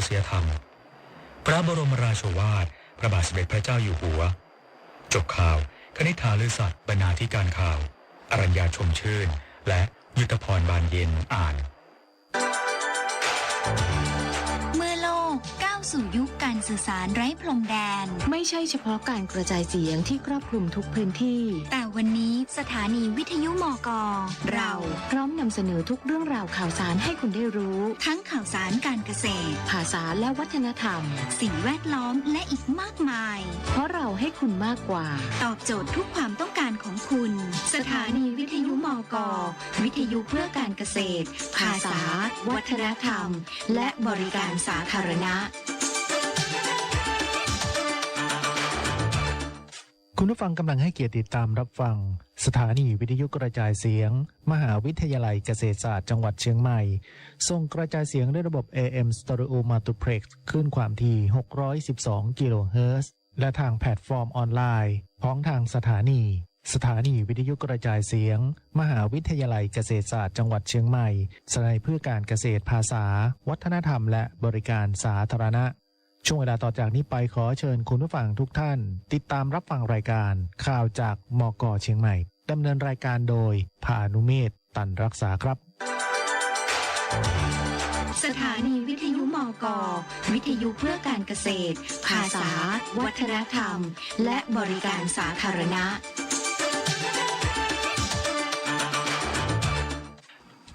รุษยธรรม พระบรมราโชวาท พระบาทสมเด็จพระเจ้าอยู่หัว จบข่าว คณิธาลือสัตว์บรรณาธิการข่าว อรัญญาชมชื่น และยุทธพรบานเย็นอ่าน เมื่อโลกก้าวสู่ยุค สื่อสารไร้พรมแดน ไม่ใช่เฉพาะการกระจายเสียงที่ครอบคลุมทุกพื้นที่ แต่วันนี้สถานีวิทยุมก เราพร้อมนำเสนอทุกเรื่องราวข่าวสารให้คุณได้รู้ ทั้งข่าวสารการเกษตร ภาษาและวัฒนธรรม สิ่งแวดล้อมและอีกมากมาย เพราะเราให้คุณมากกว่า ตอบโจทย์ทุกความต้องการของคุณ สถานีวิทยุมก วิทยุเพื่อการเกษตร ภาษา วัฒนธรรม และบริการสาธารณะ คุณผู้ฟังกำลังให้เกียรติติดตามรับฟัง สถานีวิทยุกระจายเสียง มหาวิทยาลัยเกษตรศาสตร์จังหวัดเชียงใหม่ส่งกระจายเสียงด้วยระบบ AM Stereo Multiplex คลื่นความถี่ 612 กิโลเฮิรตซ์และทางแพลตฟอร์มออนไลน์ของทางสถานี สถานีวิทยุกระจายเสียง มหาวิทยาลัยเกษตรศาสตร์จังหวัดเชียงใหม่สนัยเพื่อการเกษตรภาษา วัฒนธรรม และบริการสาธารณะ ช่วงเวลาต่อจากนี้ไปขอเชิญคุณผู้ฟังทุกท่าน ติดตามรับฟังรายการ ข่าวจากมกเชียงใหม่ดำเนินรายการโดยพานุเมธตันรักษาครับ สถานีวิทยุมก วิทยุเพื่อการเกษตร ภาษา วัฒนธรรม และบริการสาธารณะ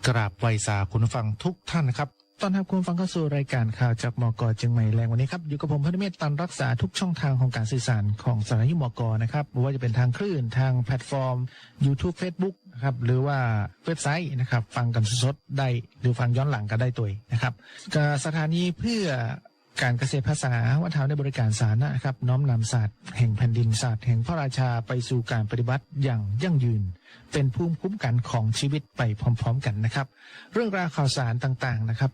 กราบไวสาคุณผู้ฟังทุกท่านนะครับ ตอนรับคุณฟังเข้าสู่รายการข่าวจากมกเชียงใหม่แรงวันนี้ครับอยู่กับผมพนุเมธตันรักษาทุกช่องทางของการสื่อสารของสถานีมกนะครับไม่ว่าจะเป็นทางคลื่นทางแพลตฟอร์ม YouTube Facebook นะครับหรือว่าเว็บไซต์นะครับ ฟังกันสดๆได้หรือฟังย้อนหลังกันได้ตัวนะครับกสถานีเพื่อการเกษตรภาษาวัฒนธรรมในบริการสาธารณะนะครับน้อมนำศาสตร์แห่งแผ่นดินศาสตร์แห่งพระราชาไปสู่การปฏิบัติอย่างยั่งยืน เป็นภูมิคุ้มกันของชีวิตไปพร้อม ๆ กันนะครับ เรื่องราวข่าวสารต่างๆนะครับ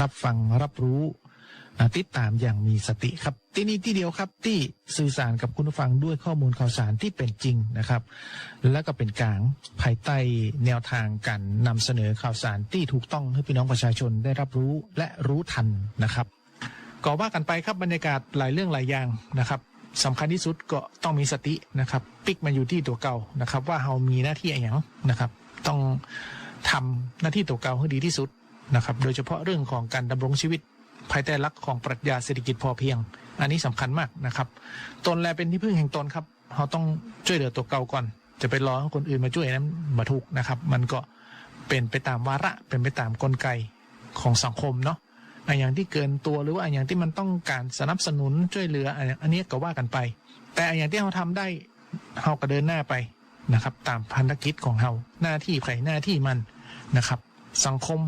รับฟังรับรู้ติดตามอย่างมีสติครับ ที่นี่ที่เดียวครับที่สื่อสารกับคุณผู้ฟังด้วยข้อมูลข่าวสารที่เป็นจริงนะครับ และก็เป็นกลางภายใต้แนวทางการนำเสนอข่าวสารที่ถูกต้องให้พี่น้องประชาชนได้รับรู้และรู้ทันนะครับก็ว่ากันไปครับบรรยากาศหลายเรื่องหลายอย่างนะครับสำคัญที่สุดก็ต้องมีสตินะครับปิกมาอยู่ที่ตัวเก่านะครับ ว่าเรามีหน้าที่อะไรอย่างนะครับ ต้องทำหน้าที่ตัวเก่าให้ดีที่สุด นะครับโดยเฉพาะเรื่องของการดำรงชีวิต ภายใต้หลักของปรัชญาเศรษฐกิจพอเพียง อันนี้สำคัญมากนะครับตนแลเป็นที่พึ่งแห่งตนครับเราต้องช่วยเหลือตัวเก่าก่อน จะไปรอให้คนอื่นมาช่วยนั้นมาถูกนะครับ มันก็เป็นไปตามวาระเป็นไปตามกลไกของสังคมเนาะอันอย่างที่เกินตัวหรือว่าอันอย่างที่มันต้องการสนับสนุนช่วยเหลืออันอย่างอันนี้ก็ว่ากันไป แต่อันอย่างที่เราทำได้เราก็เดินหน้าไปนะครับ ตามพันธกิจของเราหน้าที่ใครหน้าที่มันนะครับ สังคม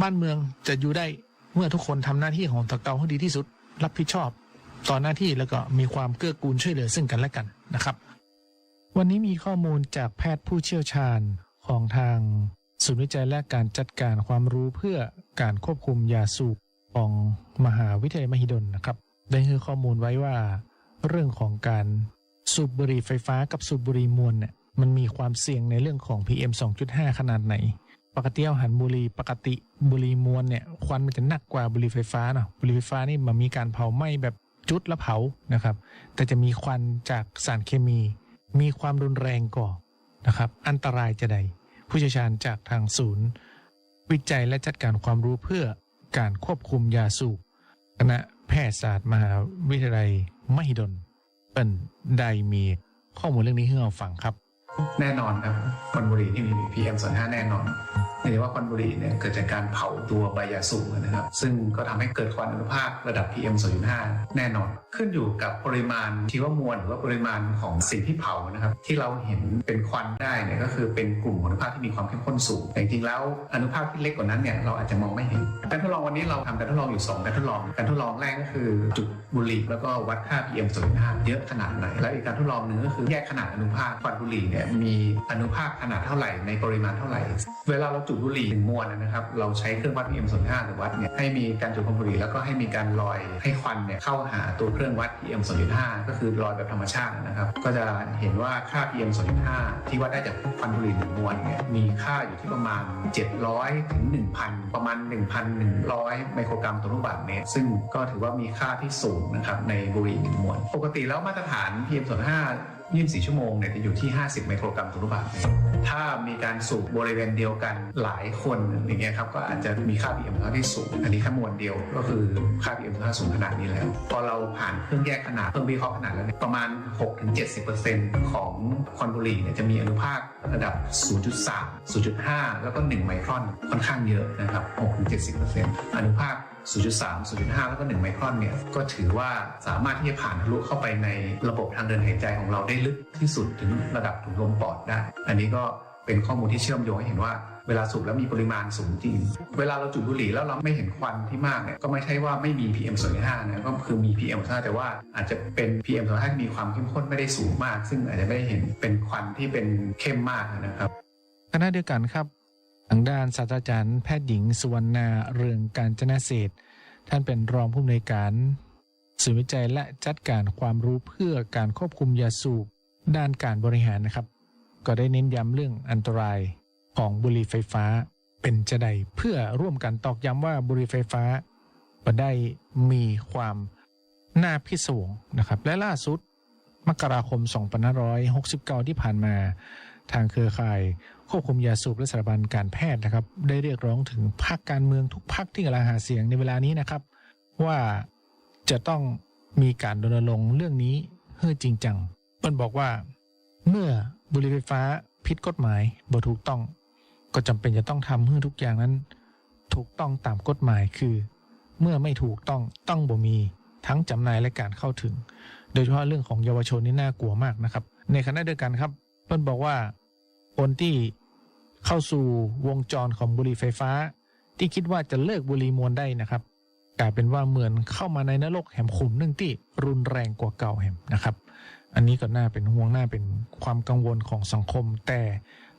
บ้านเมืองจะอยู่ได้เมื่อทุกคนทำหน้าที่ของตะเกาให้ดีที่สุด รับผิดชอบ ต่อหน้าที่แล้วก็มีความเกื้อกูลช่วยเหลือซึ่งกันและกันนะครับ วันนี้มีข้อมูลจากแพทย์ผู้เชี่ยวชาญของทางศูนย์วิจัยและการจัดการความรู้เพื่อการควบคุมยาสูบของมหาวิทยาลัยมหิดลนะครับ ได้ให้ข้อมูลไว้ว่า เรื่องของการสูบบุหรี่ไฟฟ้ากับสูบบุหรี่มวลเนี่ยมันมีความเสี่ยงในเรื่องของ PM 2.5 ขนาดไหน ปกติเอาหันบุหรี่ปกติบุหรี่มวลเนี่ยควันมันจะหนักกว่าบุหรี่ไฟฟ้าเนาะบุหรี่ไฟฟ้านี่มันมีการเผาไหม้แบบจุดแล้วเผานะครับ แต่จะมีควันจากสารเคมี มีความรุนแรงก่อนะครับ อันตรายจะใด ผู้เชี่ยวชาญจากทางศูนย์ วิจัยและจัดการความรู้เพื่อการควบคุมยาสูบคณะแพทยศาสตร์มหาวิทยาลัยมหิดลเป็นได้มีข้อมูลเรื่องนี้ให้เราฟังครับ แน่นอนครับควันบุหรี่ที่มี PM 2.5 แน่นอนเนื่ว่าควันบุหรี่เนี่ยเกิดจากการเผาตัวใบยาสูบนะครับ ซึ่งก็ทำให้เกิดควันอนุภาคระดับ PM 2.5 แน่นอนขึ้นอยู่กับปริมาณชีวมวลหรือว่าปริมาณของสิ่งที่เผานะครับ ที่เราเห็นเป็นควันได้เนี่ยก็คือเป็นกลุ่มอนุภาคที่มีความเข้มข้นสูงแต่จริงๆแล้วอนุภาคที่เล็กกว่านั้นเนี่ยเราอาจจะมองไม่เห็นการทดลองวันนี้เราทำการทดลองอยู่สองการทดลองการทดลองแรกก็คือจุดบุหรี่แล้วก็วัดค่า PM 2.5เยอะขนาดไหนแล้วอีกการทดลองหนึ่งก็คือแยกขนาดอนุภาคควันบุหรี่เนี่ยมีอนุภาคขนาดเท่าไหร่ในปริมาณเท่าไหร่ เวลาเราจุดบุหรี่หนึ่งมวนนะครับเราใช้เครื่องวัด PM 2.5หรือวัดเนี่ยให้มีการจุดควันบุหรี่แล้วก็ให้มีการลอยให้ควันเนี่ยเข้าหาตัวเครื่องวัด PM 2.5 ก็คือลอยแบบธรรมชาตินะครับ ก็จะเห็นว่าค่า PM 2.5 ที่วัดได้จากควันบุหรี่หนึ่งมวนเนี่ยมีค่าอยู่ที่ประมาณ 700 ถึง 1,000 ประมาณ 1,100 ไมโครกรัมต่อลูกบาศก์เมตร ซึ่งก็ถือว่ามีค่าที่สูงนะครับในบุหรี่หนึ่งมวน ปกติแล้วมาตรฐาน PM 2.5 24 ชั่วโมงเนี่ยจะอยู่ที่ 50 ไมโครกรัมต่อลูกบาศก์ถ้ามีการสูบบริเวณเดียวกันหลายคนอย่างเงี้ยครับก็อาจจะมีค่า PM 2.5ที่สูง อันนี้แค่มวลเดียวก็คือค่า PM 2.5สูงขนาดนี้แล้ว พอเราผ่านเครื่องแยกขนาดเครื่องวิเคราะห์ขนาดแล้วเนี่ยประมาณ 6-70%ของควันบุหรี่เนี่ยจะมีอนุภาคระดับ 0.3 0.5 แล้วก็ 1 ไมครอนค่อนข้างเยอะนะครับ 6-70%อนุภาค 0.3 0.5 แล้วก็ 1 ไมครอนเนี่ย ก็ถือว่าสามารถที่จะผ่านทะลุเข้าไปในระบบทางเดินหายใจของเราได้ลึกที่สุดถึงระดับถุงลมปอดได้ อันนี้ก็เป็นข้อมูลที่เชื่อมโยงให้เห็นว่าเวลาสูบแล้วมีปริมาณสูงจริง เวลาเราจุดบุหรี่แล้วเราไม่เห็นควันที่มากเนี่ยก็ไม่ใช่ว่าไม่มี PM 2.5นะก็คือมี PM 2.5แต่ว่าอาจจะเป็น PM 2.5ที่มีความเข้มข้นไม่ได้สูงมาก ซึ่งอาจจะไม่ได้เห็นเป็นควันที่เป็นเข้มมากนะครับขณะเดียวกันครับ ทางด้านศาสตราจารย์แพทย์หญิงสุวรรณาเรืองการจนาเศษท่านเป็นรองผู้อำนวยการศูนย์วิจัยและจัดการความรู้เพื่อการควบคุมยาสูบด้านการบริหารนะครับ ก็ได้เน้นย้ำเรื่องอันตรายของบุหรี่ไฟฟ้าเป็นจะใดเพื่อร่วมกันตอกย้ำว่าบุหรี่ไฟฟ้าก็ได้มีความน่าพิศวงนะครับ และล่าสุดมกราคม 2569 ที่ผ่านมา ทางเครือข่าย ควบคุมยาสูบและสถาบันการแพทย์นะครับ ได้เรียกร้องถึงพรรคการเมืองทุกพรรคที่กำลังหาเสียงในเวลานี้นะครับ ว่าจะต้องมีการรณรงค์เรื่องนี้เพื่อจริงจังเปิ้นบอกว่า เมื่อบุหรี่ไฟฟ้าผิดกฎหมายบ่ถูกต้อง ก็จำเป็นจะต้องทำให้ทุกอย่างนั้น ถูกต้องตามกฎหมายคือ เมื่อไม่ถูกต้องต้องบ่มีทั้งจำหน่ายและการเข้าถึง โดยเฉพาะเรื่องของเยาวชนนี่น่ากลัวมากนะครับ ในขณะเดียวกันครับเปิ้ลบอกว่า คนที่เข้าสู่วงจรของบุหรี่ไฟฟ้า ที่คิดว่าจะเลิกบุหรี่มวนได้นะครับ กลายเป็นว่าเหมือนเข้ามาในนรกแห่มขุมหนึ่งที่รุนแรงกว่าเก่าแหมนะครับ อันนี้ก็น่าเป็นห่วงน่าเป็นความกังวลของสังคม แต่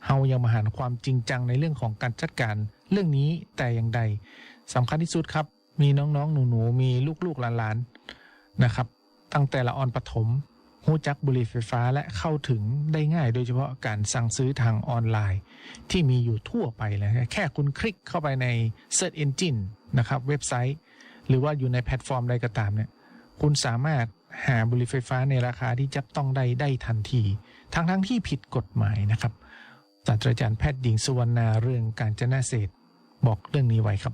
เฮายังมาหาความจริงจังในเรื่องของการจัดการเรื่องนี้แต่อย่างใดสำคัญที่สุดครับ มีน้องๆ หนูๆ มีลูกๆหลานๆนะครับ ตั้งแต่ละออนปฐม หูจักบุหรี่ไฟฟ้าและเข้าถึงได้ง่าย โดยเฉพาะการสั่งซื้อทางออนไลน์ ที่มีอยู่ทั่วไปเลยแค่คุณคลิกเข้าไปใน Search Engine นะครับเว็บไซต์ หรือว่าอยู่ในแพลตฟอร์มใดก็ตามเนี่ยคุณสามารถหาบุหรี่ไฟฟ้าในราคาที่จับต้องได้ได้ทันที ทั้งทั้งๆที่ผิดกฎหมายนะครับศาสตราจารย์แพทย์หญิงสุวรรณาเรื่องการจนาเศษบอกเรื่องนี้ไว้ครับ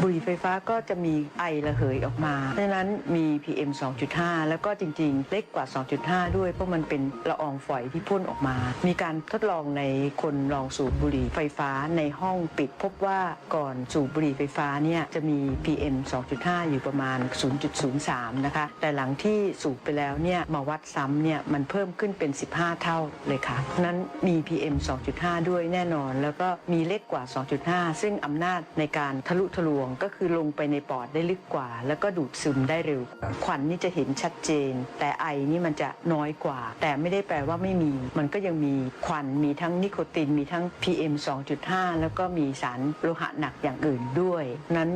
บุหรี่ไฟฟ้าก็จะมีไอระเหยออกมาดังนั้นมี PM 2.5 แล้วก็จริงๆ เล็กกว่า 2.5 ด้วยเพราะมันเป็นละอองฝอยที่พ่นออกมา มีการทดลองในคนลองสูบบุหรี่ไฟฟ้าในห้องปิด พบว่าก่อนสูบบุหรี่ไฟฟ้าเนี่ยจะมี PM 2.5 อยู่ประมาณ 0.03 นะคะ แต่หลังที่สูบไปแล้วเนี่ยมาวัดซ้ำเนี่ยมันเพิ่มขึ้นเป็น 15 เท่าเลยค่ะ นั้นมี PM 2.5 ด้วยแน่นอน แล้วก็มีเล็กกว่า 2.5 ซึ่งอำนาจในการทะลุทะลวงก็คือลงไปในปอดได้ลึกกว่า แล้วก็ดูดซึมได้เร็วควันนี่จะเห็นชัดเจน แต่ไอนี่มันจะน้อยกว่า แต่ไม่ได้แปลว่าไม่มี มันก็ยังมีควันมีทั้งนิโคติน มีทั้ง PM 2.5 แล้วก็มีสารโลหะหนักอย่างอื่นด้วย นั้น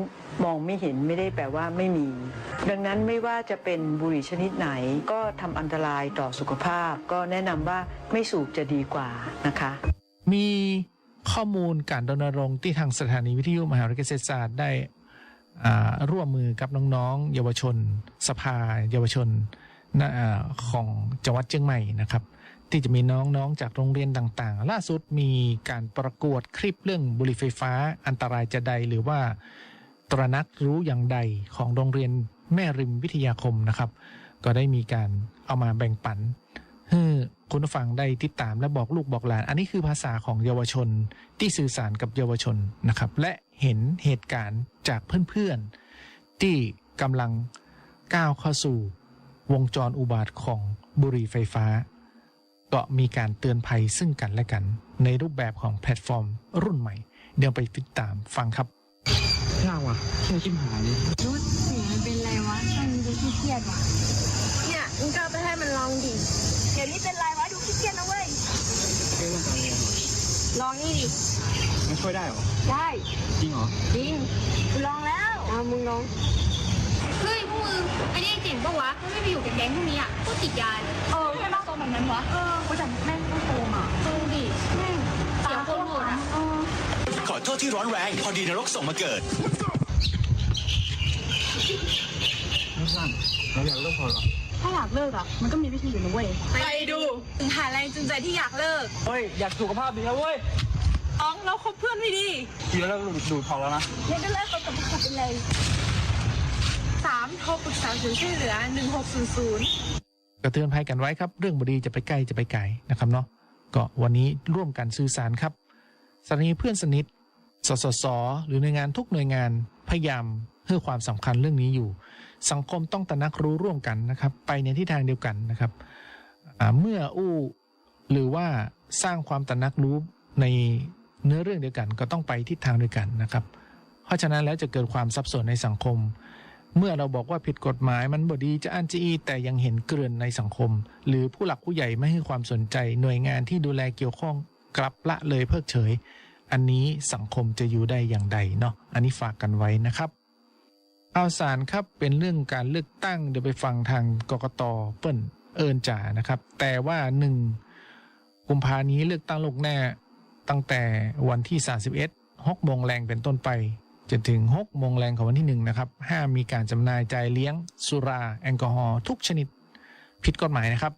มองไม่เห็นไม่ได้แปลว่าไม่มี ดังนั้นไม่ว่าจะเป็นบุหรี่ชนิดไหน ก็ทำอันตรายต่อสุขภาพ ก็แนะนำว่าไม่สูบจะดีกว่านะคะ มี ข้อมูลการรณรงค์ที่ทางสถานีวิทยุมหาวิทยาลัยเกษตรศาสตร์ได้ร่วมมือกับน้องๆ เยาวชน สภา เยาวชนอของจังหวัดเชียงใหม่นะครับ ที่จะมีน้องๆ จากโรงเรียนต่างๆ ล่าสุดมีการประกวดคลิปเรื่องบุหรี่ไฟฟ้าอันตรายจะใดหรือว่า ตระนักรู้อย่างใดของโรงเรียนแม่ริมวิทยาคมนะครับ ก็ได้มีการเอามาแบ่งปันให้ คุณผู้ฟังได้ติดตามและบอกลูกบอกหลาน อันนี้คือภาษาของเยาวชนที่สื่อสารกับเยาวชนนะครับ และเห็นเหตุการณ์จากเพื่อนๆ ที่กำลังก้าวเข้าสู่วงจรอุบาทของบุหรี่ไฟฟ้า ก็มีการเตือนภัยซึ่งกันและกัน ในรูปแบบของแพลตฟอร์ม รุ่นใหม่ เดี๋ยวไปติดตามฟังครับยากว่ะเครียดชิบหายเลยรู้สึกมันเป็นไรวะช่วงนี้ดูเครียดว่ะเนี่ยมึงก็เอาไปให้มันลองดิเดี๋ยวนี้เป็นไร วะดูขี้เกียจนะเว้ยเรื่องการเรียนเหรอลองนี่ดิ มันช่วยได้เหรอ ได้จริงเหรอ จริงกูลองแล้วอ่ามึงลอง เฮ้ยพวกมึงไอ้นี่เจ๋งปะวะถ้าไม่ไปอยู่กับแก๊งพวกนี้อะก็ติดยาเลยเออใช่ปะตัวแบบนั้นวะ เออกูจำแม่งต้องโกงอะดูดิแม่งเสียคนโหดอะเออขอโทษที่ร้อนแรง พอดีนรกส่งมาเกิด ไม่สั้นเราอยากเลิกพอเหรอ ถ้าอยากเลิกอะ มันก็มีวิธีอยู่นะเว้ย ไปดูถึงหาแรงจูงใจที่อยากเลิก เฮ้ย อยากสุขภาพดีนะเว้ยอ๋องเราคบเพื่อนไม่ดีกินแล้วดูดดูดพอแล้วนะเรียนได้เลิกกับกับกับเป็นเลยสามโทรปรึกษาศูนย์ช่วยเหลือหนึ่งหกศูนย์ศูนย์ก็เตือนภัยกันไว้ครับ เรื่องบดีจะไปใกล้จะไปไกลนะครับเนาะก็วันนี้ร่วมกันสื่อสารครับสถานีเพื่อนสนิทสสส หรือหน่วยงานทุกหน่วยงานพยายามให้ความสำคัญเรื่องนี้อยู่ สังคมต้องตระหนักรู้ร่วมกันนะครับ ไปในทิศทางเดียวกันนะครับเมื่ออู้หรือว่าสร้างความตระหนักรู้ในเนื้อเรื่องเดียวกัน ก็ต้องไปทิศทางเดียวกันนะครับ เพราะฉะนั้นแล้วจะเกิดความสับสนในสังคม เมื่อเราบอกว่าผิดกฎหมายมันบดีจะอันจีแต่ยังเห็นเกลื่อนในสังคม หรือผู้หลักผู้ใหญ่ไม่ให้ความสนใจ หน่วยงานที่ดูแลเกี่ยวข้องกลับละเลยเพิกเฉย อันนี้สังคมจะอยู่ได้อย่างใดเนาะอันนี้ฝากกันไว้นะครับ เอาสารครับเป็นเรื่องการเลือกตั้งเดี๋ยวไปฟังทางกกตเปิ้นเอินจ่านะครับ แต่ว่าหนึ่งกุมภานี้เลือกตั้งลงแน่ตั้งแต่วันที่ 31 6โมงแรงเป็นต้นไปจนถึง 6 โมงแรงของวันที่1นะครับห้ามมีการจำหน่ายจ่ายเลี้ยงสุราแอลกอฮอล์ทุกชนิดผิดกฎหมายนะครับ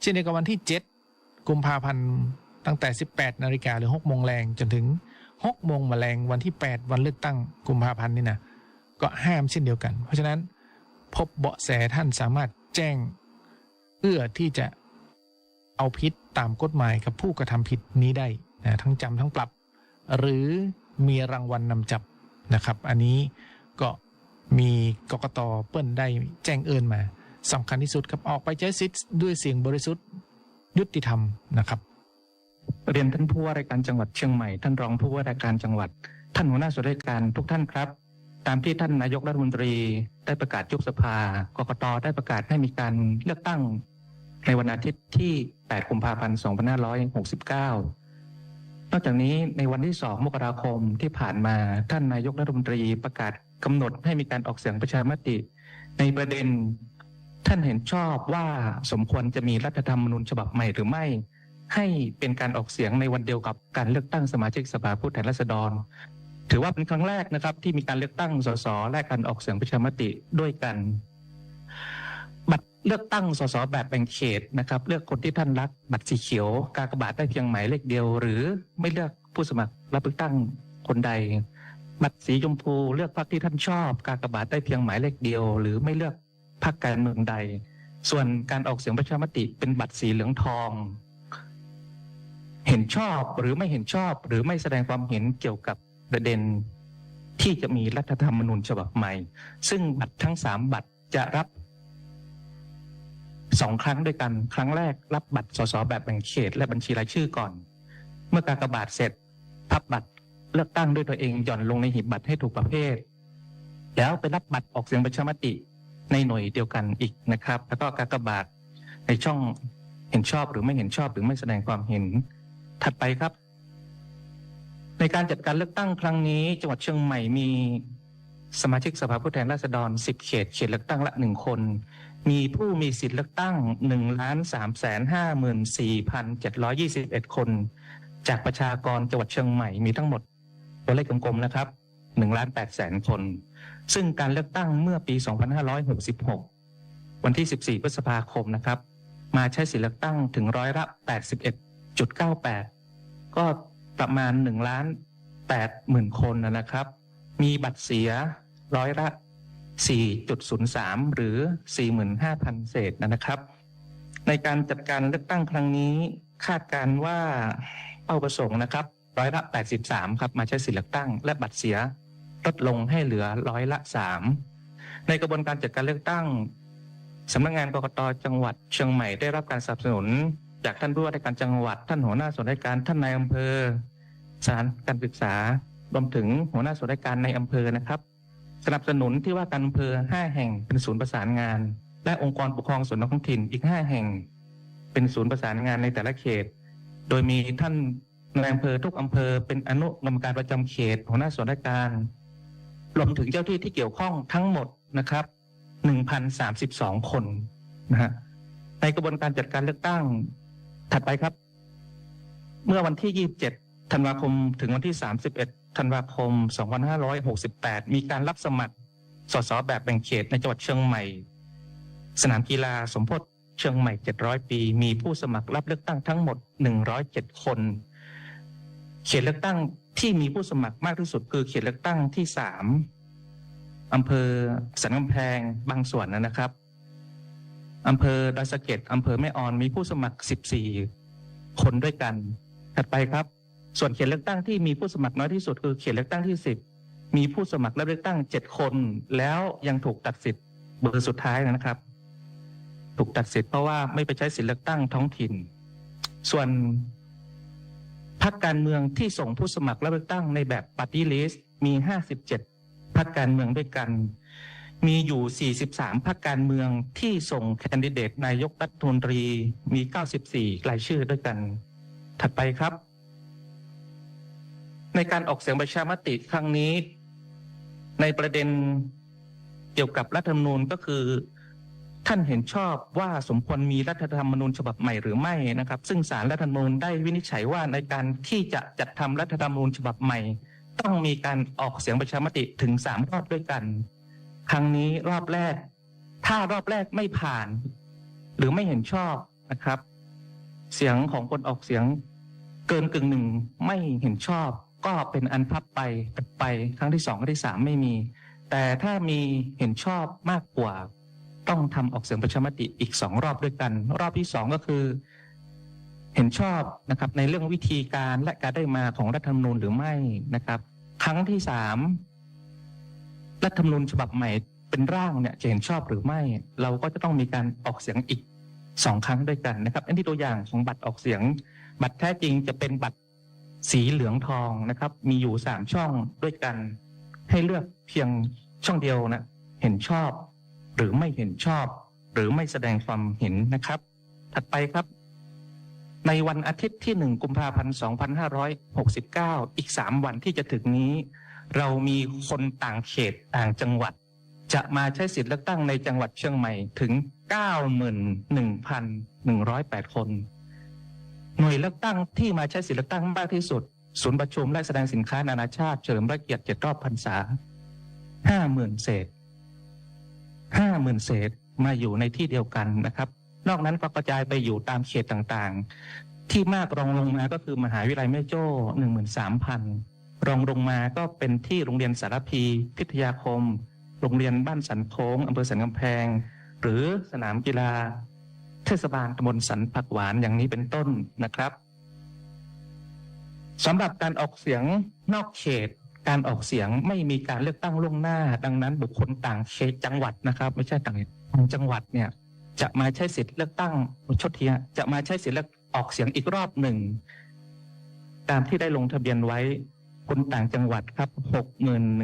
เช่นเดียวกับวันที่ 7 กุมภาพันธ์ตั้งแต่ 18 นาฬิกาหรือ 6 โมงแรงจนถึง 6 โมงมาแมลงวันที่ 8 วันเลือกตั้งกุมภาพันธ์นี่นะ ก็ห้ามเช่นเดียวกัน เพราะฉะนั้นพบเบาะแสท่านสามารถแจ้ง เอื้อที่จะเอาผิดตามกฎหมายกับผู้กระทำผิดนี้ได้นะทั้งจำทั้งปรับ หรือมีรางวัลนนำจับนะครับ อันนี้ก็มีกกตเปิ้นได้แจ้งเอินมาสำคัญที่สุดครับออกไปใช้สิทธิ์ด้วยเสียงบริสุทธิ์ยุติธรรมนะครับ เรียนท่านผู้ว่าราชการจังหวัดเชียงใหม่ท่านรองผู้ว่าราชการจังหวัด ท่านหัวหน้าส่วนราชการทุกท่านครับ ตามที่ท่านนายกรัฐมนตรีได้ประกาศยุบสภากกตได้ประกาศให้มีการเลือกตั้ง ในวันอาทิตย์ที่ 8 กุมภาพันธ์ 2569 นอกจากนี้ในวันที่ 2 มกราคมที่ผ่านมาท่านนายกรัฐมนตรีประกาศกำหนดให้มีการออกเสียงประชามติ ในประเด็น ท่านเห็นชอบว่าสมควรจะมีรัฐธรรมนูญฉบับใหม่หรือไม่ให้เป็นการออกเสียงในวันเดียวกับการเลือกตั้งสมาชิกสภาผู้แทนราษฎร ถือว่าเป็นครั้งแรกนะครับ ที่มีการเลือกตั้งสสและการออกเสียงประชามติด้วยกัน บัตรเลือกตั้งสสแบบแบ่งเขตนะครับ เลือกคนที่ท่านรัก บัตรสีเขียว กากบาทได้เพียงหมายเลขเดียว หรือไม่เลือกผู้สมัครรับเลือกตั้งคนใด บัตรสีชมพูเลือกพรรคที่ท่านชอบ กากบาทได้เพียงหมายเลขเดียว หรือไม่เลือกพรรคการเมืองใด ส่วนการออกเสียงประชามติเป็นบัตรสีเหลืองทองเห็นชอบหรือไม่เห็นชอบหรือไม่แสดงความเห็นเกี่ยวกับ ประเด็นที่จะมีรัฐธรรมนูญฉบับใหม่ ซึ่งบัตรทั้งสามบัตรจะรับสองครั้งด้วยกันครั้งแรกรับบัตรสสแบบแบ่งเขต และบัญชีรายชื่อก่อน เมื่อกากบาทเสร็จพับบัตรเลือกตั้งด้วยตัวเองหย่อนลงในหีบบัตรให้ถูกประเภท แล้วไปรับบัตรออกเสียงประชามติในหน่วยเดียวกันอีกนะครับ แล้วก็กากบาทในช่องเห็นชอบหรือไม่เห็นชอบหรือไม่แสดงความเห็น ถัดไปครับ ในการจัดการเลือกตั้งครั้งนี้ จังหวัดเชียงใหม่มีสมาชิกสภาผู้แทนราษฎร 10 เขต เขตเลือกตั้งละหนึ่งคน มีผู้มีสิทธิ์เลือกตั้ง 1,354,721 คน จากประชากรจังหวัดเชียงใหม่มีทั้งหมดตัวเลขกลมๆนะครับ1ล้าน8แสนคน ซึ่งการเลือกตั้งเมื่อปี 2566 วันที่ 14 พฤษภาคมนะครับ มาใช้สิทธิเลือกตั้งถึงร้อยละ 81.98 ก็ ประมาณ1ล้าน8หมื่นคนนะครับ มีบัตรเสียร้อยละ 4.03 หรือ 45,000 เศษนะครับ ในการจัดการเลือกตั้งครั้งนี้คาดการณ์ว่าเป้าประสงค์นะครับร้อยละ 83 ครับ มาใช้สิทธิเลือกตั้ง และบัตรเสียลดลงให้เหลือร้อยละ 3 ในกระบวนการจัดการเลือกตั้งสำนักงานกรกตจังหวัดเชียงใหม่ได้รับการสนับสนุน จากท่านผู้ว่าราชการจังหวัด ท่านหัวหน้าส่วนราชการท่านนายอำเภอสถานการศึกษารวมถึงหัวหน้าส่วนราชการในอำเภอนะครับ สนับสนุนที่ว่าการอำเภอ 5 แห่งเป็นศูนย์ประสานงาน และองค์กรปกครองส่วนท้องถิ่นอีก 5 แห่ง เป็นศูนย์ประสานงานในแต่ละเขต โดยมีท่านนายอำเภอทุกอำเภอเป็นอนุกรรมการประจำเขต หัวหน้าส่วนราชการรวมถึงเจ้าที่ที่เกี่ยวข้องทั้งหมดนะครับ1,032 คนนะฮะในกระบวนการจัดการเลือกตั้ง ถัดไปครับ เมื่อวันที่ 27 ธันวาคม ถึงวันที่ 31 ธันวาคม 2568 มีการรับสมัคร สสแบบแบ่งเขตในจังหวัดเชียงใหม่ สนามกีฬาสมโพธิเชียงใหม่ 700 ปี มีผู้สมัครรับเลือกตั้งทั้งหมด 107 คน เขตเลือกตั้งที่มีผู้สมัครมากที่สุดคือเขตเลือกตั้งที่ 3อำเภอสันกำแพงบางส่วนนะครับ อำเภอดอยสะเก็ดอำเภอแม่ออนมีผู้สมัคร 14 คนด้วยกัน ถัดไปครับ ส่วนเขตเลือกตั้งที่มีผู้สมัครน้อยที่สุดคือเขตเลือกตั้งที่ 10 มีผู้สมัครรับเลือกตั้ง 7 คน แล้วยังถูกตัดสิทธิ์เบอร์สุดท้ายนะครับ ถูกตัดสิทธิ์เพราะว่าไม่ไปใช้สิทธิเลือกตั้งท้องถิ่น ส่วนพรรคการเมืองที่ส่งผู้สมัครรับเลือกตั้งในแบบปฏิลิสมี 57พรรคการเมืองด้วยกัน มีอยู่ 43 พรรคการเมืองที่ส่งแคนดิเดตนายกรัฐมนตรีมี 94 รายชื่อด้วยกัน ถัดไปครับ ในการออกเสียงประชามติครั้งนี้ ในประเด็นเกี่ยวกับรัฐธรรมนูญก็คือ ท่านเห็นชอบว่าสมควรมีรัฐธรรมนูญฉบับใหม่หรือไม่นะครับ ซึ่งสารรัฐธรรมนูญได้วินิจฉัยว่าในการที่จะจัดทำรัฐธรรมนูญฉบับใหม่ ต้องมีการออกเสียงประชามติถึงสามรอบด้วยกัน ครั้งนี้รอบแรก ถ้ารอบแรกไม่ผ่าน หรือไม่เห็นชอบนะครับ เสียงของคนออกเสียงเกินกึ่งหนึ่งไม่เห็นชอบ ก็เป็นอันพับไปตัดไปครั้งที่สองครั้งที่สามไม่มี แต่ถ้ามีเห็นชอบมากกว่า ต้องทำออกเสียงประชามติอีกสองรอบด้วยกัน รอบที่สองก็คือ เห็นชอบนะครับในเรื่องวิธีการและการได้มาของรัฐธรรมนูญหรือไม่นะครับ ครั้งที่สาม รัฐธรรมนูญฉบับใหม่เป็นร่างเนี่ยจะเห็นชอบหรือไม่ เราก็จะต้องมีการออกเสียงอีกสองครั้งด้วยกันนะครับ อันที่ตัวอย่างของบัตรออกเสียง บัตรแท้จริงจะเป็นบัตรสีเหลืองทองนะครับ มีอยู่สามช่องด้วยกัน ให้เลือกเพียงช่องเดียวนะเห็นชอบ หรือไม่เห็นชอบ หรือไม่แสดงความเห็นนะครับ ถัดไปครับ ในวันอาทิตย์ที่ 1 กุมภาพันธ์ 2569 อีก 3 วันที่จะถึงนี้ เรามีคนต่างเขตต่างจังหวัด จะมาใช้สิทธิ์เลือกตั้งในจังหวัดเชียงใหม่ถึง 91,108 คน หน่วยเลือกตั้งที่มาใช้สิทธิ์เลือกตั้งมากที่สุด ศูนย์ประชุมและแสดงสินค้านานาชาติเฉลิมพระเกียรติเจ็ดรอบพรรษา 50,000 เศษ 50,000 เศษมาอยู่ในที่เดียวกันนะครับ นอกนั้นก็กระจายไปอยู่ตามเขตต่างๆ ที่มากรองลงมาก็คือมหาวิทยาลัยแม่โจ้ 13,000 รองลงมาก็เป็นที่โรงเรียนสารพีพิทยาคม โรงเรียนบ้านสันโค้งอำเภอสันกำแพง หรือสนามกีฬา เทศบาลตำบลสันผักหวานอย่างนี้เป็นต้นนะครับสำหรับการออกเสียงนอกเขต การออกเสียงไม่มีการเลือกตั้งล่วงหน้า ดังนั้นบุคคลต่างเขตจังหวัดนะครับ ไม่ใช่ต่างจังหวัดเนี่ยจะมาใช้สิทธิ์เลือกตั้งชดเทียจะมาใช้สิทธิ์เลือกออกเสียงอีกรอบหนึ่ง ตามที่ได้ลงทะเบียนไว้ คนต่างจังหวัดครับ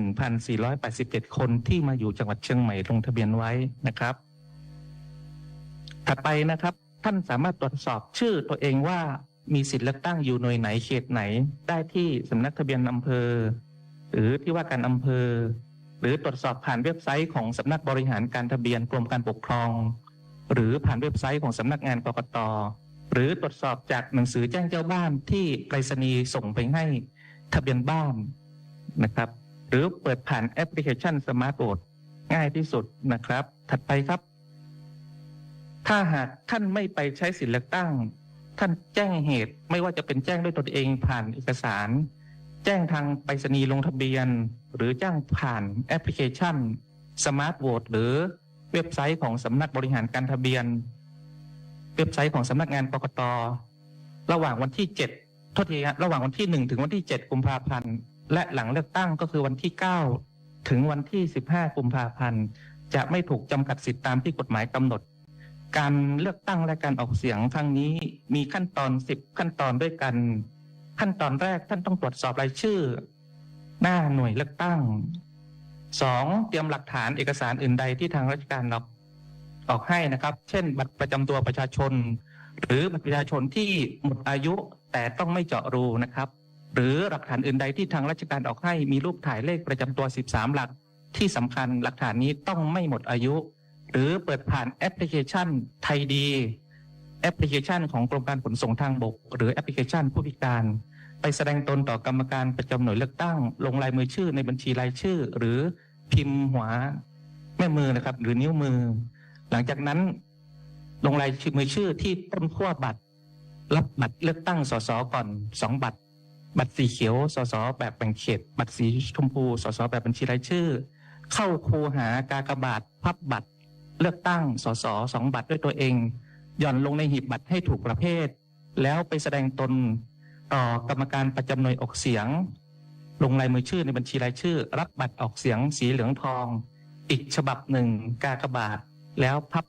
61,487 คนที่มาอยู่จังหวัดเชียงใหม่ลงทะเบียนไว้นะครับ ถัดไปนะครับ ท่านสามารถตรวจสอบชื่อตัวเองว่ามีสิทธิ์เลือกตั้งอยู่หน่วยไหนเขตไหน ได้ที่สำนักทะเบียนอำเภอ หรือที่ว่าการอำเภอ หรือตรวจสอบผ่านเว็บไซต์ของสำนักบริหารการทะเบียนกรมการปกครอง หรือผ่านเว็บไซต์ของสำนักงานกกตหรือตรวจสอบจากหนังสือแจ้งเจ้าบ้านที่ไปรษณีย์ส่งไปให้ ทะเบียนบ้านนะครับ หรือเปิดผ่านแอปพลิเคชันสมาร์ทโหวตง่ายที่สุดนะครับ ถัดไปครับ ถ้าหากท่านไม่ไปใช้สิทธิเลือกตั้ง ท่านแจ้งเหตุไม่ว่าจะเป็นแจ้งด้วยตนเองผ่านเอกสาร แจ้งทางไปรษณีย์ลงทะเบียน หรือแจ้งผ่านแอปพลิเคชันสมาร์ทโหวตหรือเว็บไซต์ของสำนักบริหารการทะเบียน เว็บไซต์ของสำนักงานกกตระหว่างวันที่ 7 ทษทีฮะระหว่างวันที่1ถึงวันที่7กุมภาพันธ์และหลังเลือกตั้งก็คือวันที่9ถึงวันที่15กุมภาพันธ์จะไม่ถูกจำกัดสิทธิตามที่กฎหมายกำหนด การเลือกตั้งและการออกเสียงครั้งนี้มีขั้นตอน10ขั้นตอนด้วยกัน ขั้นตอนแรกท่านต้องตรวจสอบรายชื่อ หน้าหน่วยเลือกตั้งสองเตรียมหลักฐานเอกสารอื่นใดที่ทางราชการออกออกให้นะครับ เช่น บัตรประจำตัวประชาชน หรือบัตรประชาชนที่หมดอายุ แต่ต้องไม่เจาะรูนะครับ หรือหลักฐานอื่นใดที่ทางราชการออกให้มีรูปถ่ายเลขประจำตัว 13 หลัก ที่สำคัญหลักฐานนี้ต้องไม่หมดอายุ หรือเปิดผ่านแอปพลิเคชันไทยดีแอปพลิเคชันของกรมการขนส่งทางบก หรือแอปพลิเคชันผู้พิการ ไปแสดงตนต่อกรรมการประจำหน่วยเลือกตั้ง ลงลายมือชื่อในบัญชีรายชื่อ หรือพิมพ์หัวแม่มือนะครับ หรือนิ้วมือ หลังจากนั้น ลงลายมือชื่อที่ต้นขั้วบัตร รับบัตรเลือกตั้งสสก่อนสองบัตร บัตรสีเขียวสสแบบแบ่งเขต บัตรสีชมพูสสแบบบัญชีรายชื่อ เข้าคูหากากบาทพับบัตร เลือกตั้งสสสองบัตรด้วยตัวเอง หย่อนลงในหีบบัตรให้ถูกประเภท แล้วไปแสดงตนต่อกรรมการประจำหน่วยออกเสียง ลงลายมือชื่อในบัญชีรายชื่อ รับบัตรออกเสียงสีเหลืองทอง อีกฉบับหนึ่งกากบาทแล้วพับ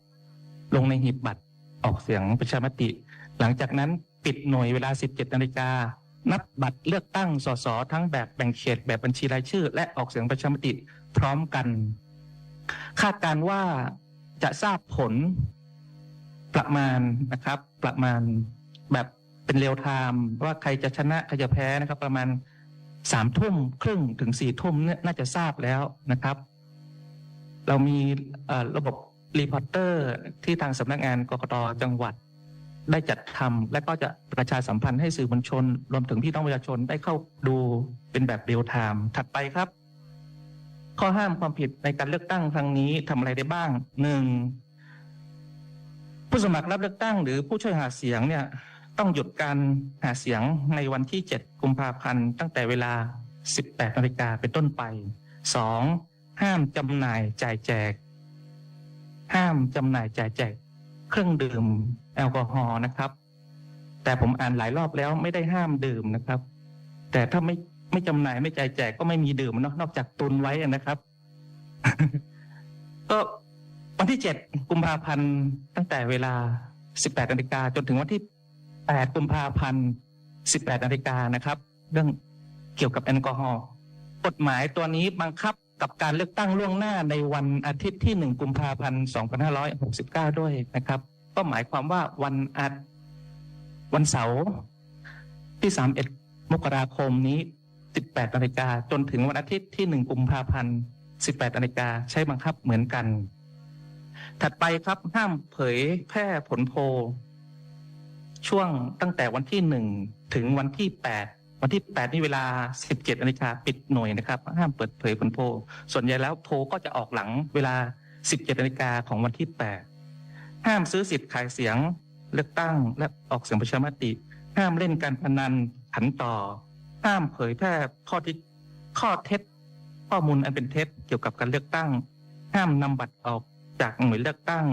ลงในหีบบัตรออกเสียงประชามติ หลังจากนั้นปิดหน่วยเวลา 17นาฬิกานับบัตรเลือกตั้งสสทั้งแบบแบ่งเขตแบบบัญชีรายชื่อ และออกเสียงประชามติพร้อมกัน คาดการว่าจะทราบผลประมาณนะครับ ประมาณแบบเป็นเรียลไทม์ว่าใครจะชนะใครจะแพ้นะครับ ประมาณสามทุ่มครึ่งถึงสี่ทุ่มเนี่ยน่าจะทราบแล้วนะครับ เรามีระบบรีพอร์เตอร์ที่ทางสำนักงานกกตจังหวัด ได้จัดทำและก็จะประชาสัมพันธ์ให้สื่อมวลชน รวมถึงพี่น้องประชาชนได้เข้าดูเป็นแบบเรียลไทม์ถัดไปครับ ข้อห้ามความผิดในการเลือกตั้งครั้งนี้ทำอะไรได้บ้างหนึ่งผู้สมัครรับเลือกตั้งหรือผู้ช่วยหาเสียงเนี่ย ต้องหยุดการหาเสียงในวันที่ 7 กุมภาพันธ์ตั้งแต่เวลา 18นาฬิกาเป็นต้นไป 2. ห้ามจำหน่ายจ่ายแจก ห้ามจำหน่ายจ่ายแจก เครื่องดื่ม แอลกอฮอล์นะครับ แต่ผมอ่านหลายรอบแล้วไม่ได้ห้ามดื่มนะครับ แต่ถ้าไม่ไม่จำหน่ายไม่จ่ายแจกก็ไม่มีดื่มเนาะนอกจากตุนไว้นะครับ ก็วันที่7กุมภาพันธ์ตั้งแต่เวลา18นาฬิกาจนถึงวันที่8กุมภาพันธ์18นาฬิกานะครับ เรื่องเกี่ยวกับแอลกอฮอล์กฎหมายตัวนี้บังคับกับการเลือกตั้งล่วงหน้าในวันอาทิตย์ที่1กุมภาพันธ์2569ด้วยนะครับ ก็หมายความว่าวันอาทวันเสาร์ที่31มกราคมนี้18นาฬิกาจนถึงวันอาทิตย์ที่1กุมภาพันธ์18นาฬิกาใช้บังคับเหมือนกัน ถัดไปครับห้ามเผยแพร่ผลโพลช่วงตั้งแต่วันที่หนึ่งถึงวันที่แปดวันที่แปดนี่เวลาสิบเจ็ดนาฬิกาปิดหน่วยนะครับ ห้ามเปิดเผยผลโพลส่วนใหญ่แล้วโพลก็จะออกหลังเวลาสิบเจ็ดนาฬิกาของวันที่แปด ห้ามซื้อสิทธิ์ขายเสียงเลือกตั้งและออกเสียงประชามติ ห้ามเล่นการพนันขันต่อ ห้ามเผยแพร่ข้อที่ข้อเท็จ ข้อมูลอันเป็นเท็จเกี่ยวกับการเลือกตั้ง ห้ามนำบัตรออกจากหน่วยเลือกตั้ง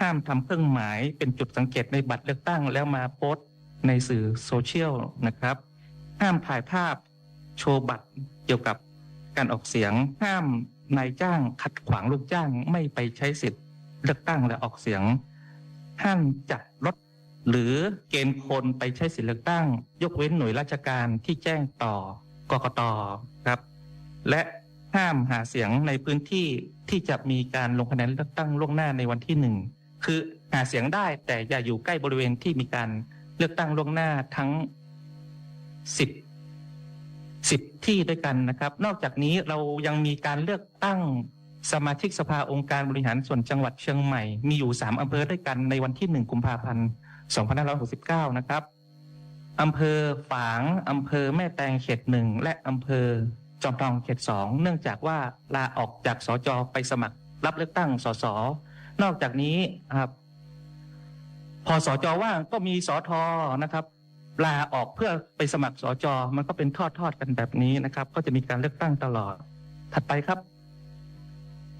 ห้ามทำเครื่องหมายเป็นจุดสังเกตในบัตรเลือกตั้ง แล้วมาโพสต์ในสื่อโซเชียลนะครับ ห้ามถ่ายภาพโชว์บัตรเกี่ยวกับการออกเสียง ห้ามนายจ้างขัดขวางลูกจ้างไม่ไปใช้สิทธิ์ เลือกตั้งและออกเสียง ห้ามจัดรถหรือเกณฑ์คนไปใช้สิทธิเลือกตั้ง ยกเว้นหน่วยราชการที่แจ้งต่อกกตครับ และห้ามหาเสียงในพื้นที่ที่จะมีการลงคะแนนเลือกตั้งล่วงหน้าในวันที่หนึ่งคือหาเสียงได้แต่อย่าอยู่ใกล้บริเวณที่มีการเลือกตั้งล่วงหน้าทั้งสิบสิบที่ด้วยกันนะครับ นอกจากนี้เรายังมีการเลือกตั้ง สมาชิกสภาองค์การบริหารส่วนจังหวัดเชียงใหม่ มีอยู่สามอำเภอด้วยกันในวันที่หนึ่งกุมภาพันธ์ 2569 นะครับ อำเภอฝาง อำเภอแม่แตงเขตหนึ่ง และอำเภอจอมทองเขตสอง เนื่องจากว่าลาออกจากสจไปสมัครรับเลือกตั้งสส นอกจากนี้ครับ พอสจว่างก็มีสอทอนะครับ ลาออกเพื่อไปสมัครสจ มันก็เป็นทอดทอดกันแบบนี้นะครับ ก็จะมีการเลือกตั้งตลอด ถัดไปครับ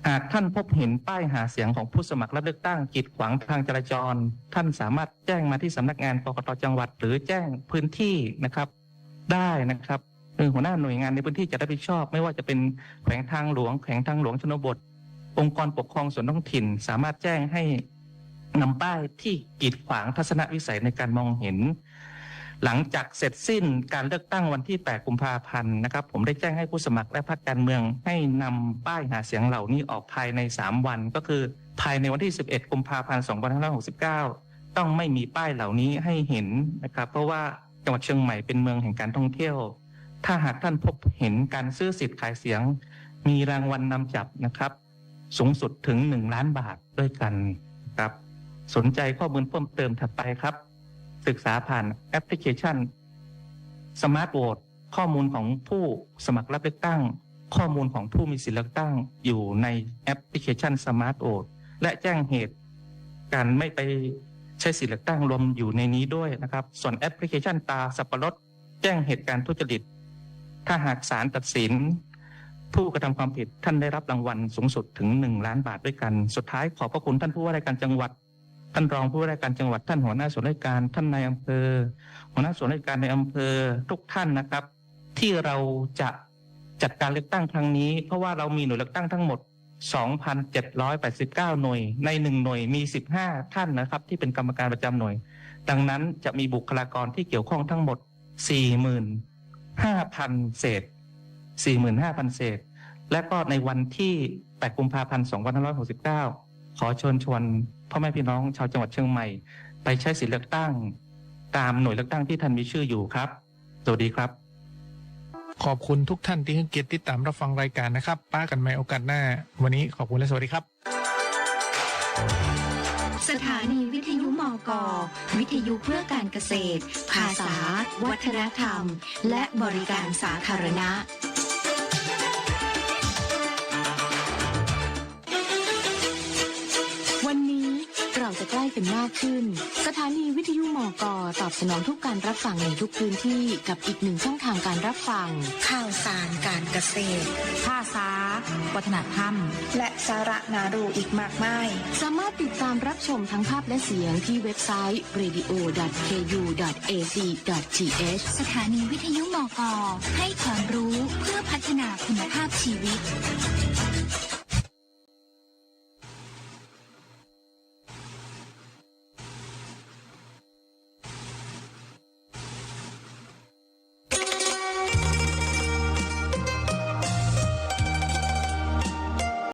หากท่านพบเห็นป้ายหาเสียงของผู้สมัครรับเลือกตั้งกีดขวางทางจราจร ท่านสามารถแจ้งมาที่สำนักงานกกตจังหวัด หรือแจ้งพื้นที่นะครับ ได้นะครับเออหัวหน้าหน่วยงานในพื้นที่จะรับผิดชอบ ไม่ว่าจะเป็นแขวงทางหลวงแขวงทางหลวงชนบท องค์กรปกครองส่วนท้องถิ่น สามารถแจ้งให้นำป้ายที่กีดขวางทัศนวิสัยในการมองเห็น หลังจากเสร็จสิ้นการเลือกตั้งวันที่ 8 กุมภาพันธ์นะครับ ผมได้แจ้งให้ผู้สมัครและพรรคการเมือง ให้นำป้ายหาเสียงเหล่านี้ออกภายใน 3 วัน ก็คือภายในวันที่ 11 กุมภาพันธ์ 2569 ต้องไม่มีป้ายเหล่านี้ให้เห็นนะครับ เพราะว่าจังหวัดเชียงใหม่เป็นเมืองแห่งการท่องเที่ยว ถ้าหากท่านพบเห็นการซื้อสิทธิ์ขายเสียง มีรางวัลนนำจับนะครับ สูงสุดถึง 1 ล้านบาทด้วยกันครับ สนใจข้อมูลเพิ่มเติมถัดไปครับ ศึกษาผ่านแอปพลิเคชันสมาร์ทโหวตข้อมูลของผู้สมัครรับเลือกตั้ง ข้อมูลของผู้มีสิทธิเลือกตั้ง อยู่ในแอปพลิเคชันสมาร์ทโหวตและแจ้งเหตุการไม่ไปใช้สิทธิเลือกตั้งรวมอยู่ในนี้ด้วยนะครับ ส่วนแอปพลิเคชันตาสับปะรดแจ้งเหตุการณ์ทุจริต ถ้าหากศาลตัดสิน ผู้กระทำความผิดท่านได้รับรางวัลสูงสุดถึง 1 ล้านบาทด้วยกัน สุดท้ายขอบพระคุณท่านผู้ว่าราชการจังหวัด ท่านรองผู้ว่าราชการจังหวัดท่านหัวหน้าส่วนราชการท่านนายอำเภอ หัวหน้าส่วนราชการในอำเภอทุกท่านนะครับ ที่เราจะจัดการเลือกตั้งครั้งนี้ เพราะว่าเรามีหน่วยเลือกตั้งทั้งหมด 2,789 หน่วย ในหนึ่งหน่วยมี 15 ท่านนะครับ ที่เป็นกรรมการประจำหน่วย ดังนั้นจะมีบุคลากรที่เกี่ยวข้องทั้งหมด 45,000 เศษ 45,000 เศษ และก็ในวันที่ 8 กุมภาพันธ์ 2569 ขอเชิญชวนพ่อแม่พี่น้องชาวจังหวัดเชียงใหม่ ไปใช้สิทธิเลือกตั้ง ตามหน่วยเลือกตั้งที่ท่านมีชื่ออยู่ครับ สวัสดีครับ ขอบคุณทุกท่านที่ให้เกียรติติดตามรับฟังรายการนะครับ ป้ากันใหม่โอกาสหน้า วันนี้ขอบคุณและสวัสดีครับ สถานีวิทยุมกวิทยุเพื่อการเกษตร ภาษา วัฒนธรรม และบริการสาธารณะ เราจะใกล้กันมากขึ้น สถานีวิทยุมกตอบสนองทุกการรับฟังในทุกพื้นที่กับอีกหนึ่งช่องทางการรับฟัง ข่าวสารการเกษตร ภาษา วัฒนธรรม และสาระนารูอีกมากมาย สามารถติดตามรับชมทั้งภาพและเสียงที่เว็บไซต์ radio.ku.ac.th สถานีวิทยุมกให้ความรู้เพื่อพัฒนาคุณภาพชีวิต